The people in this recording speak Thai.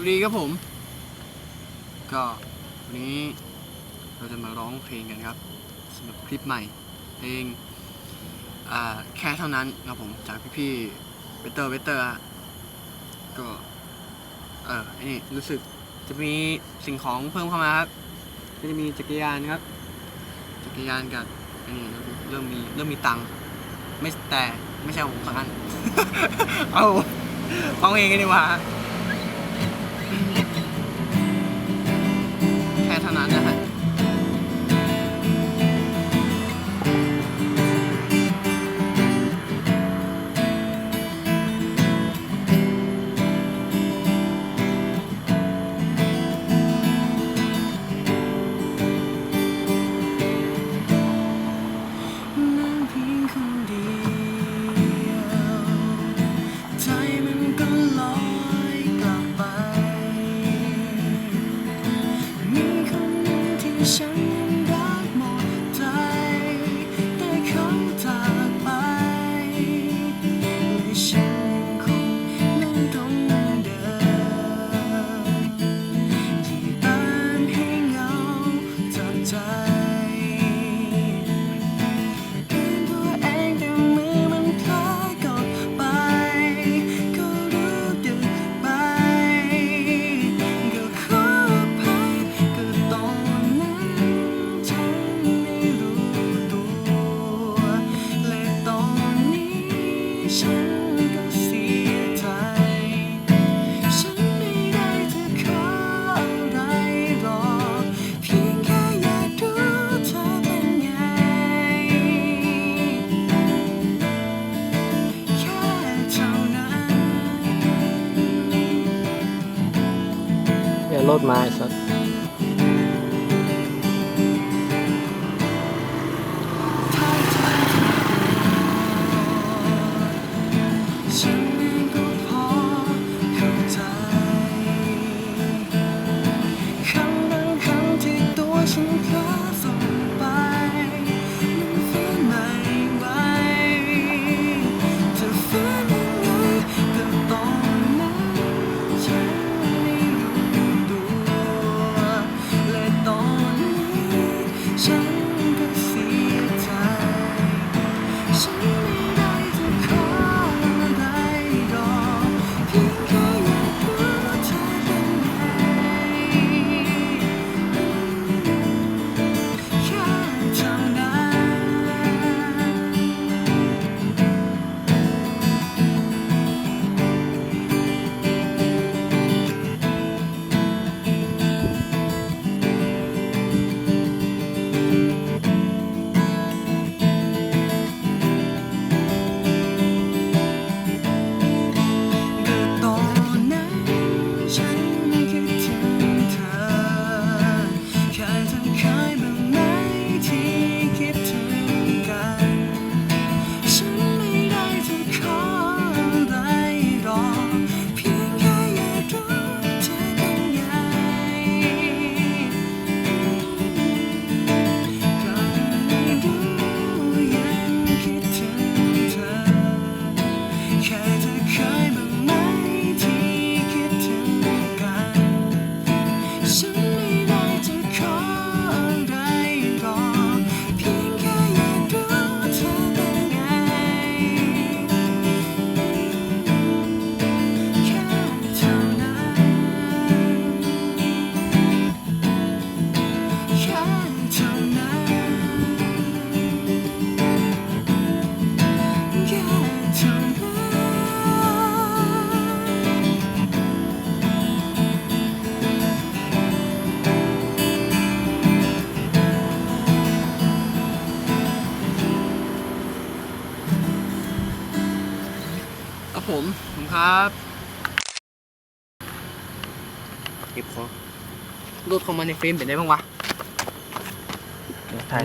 วัสดีครับผม ก็วันนี้เราจะมาร้องเพลงกันครับสำหรับคลิปใหม่ เพลงแค่เท่านั้นครับผมจากพี่ๆเวเตอร์เวเตอร์ก็เออนี่รู้สึกจะมีสิ่งของเพิ่มเข้ามาครับก็จะมีจักรยานครับ จักรยานกับอันนี้เริ่มมีเริ่มมีตังค์ไม่แต่ไม่ใช่ของผมสักอันเอาฟังเองกันดีกว่า แค่เท่านั้นนะครั load my shot. 想 ผมผมครับเก็บของรูปของมันในเฟรมเป็นได้บ้างวะถ่าย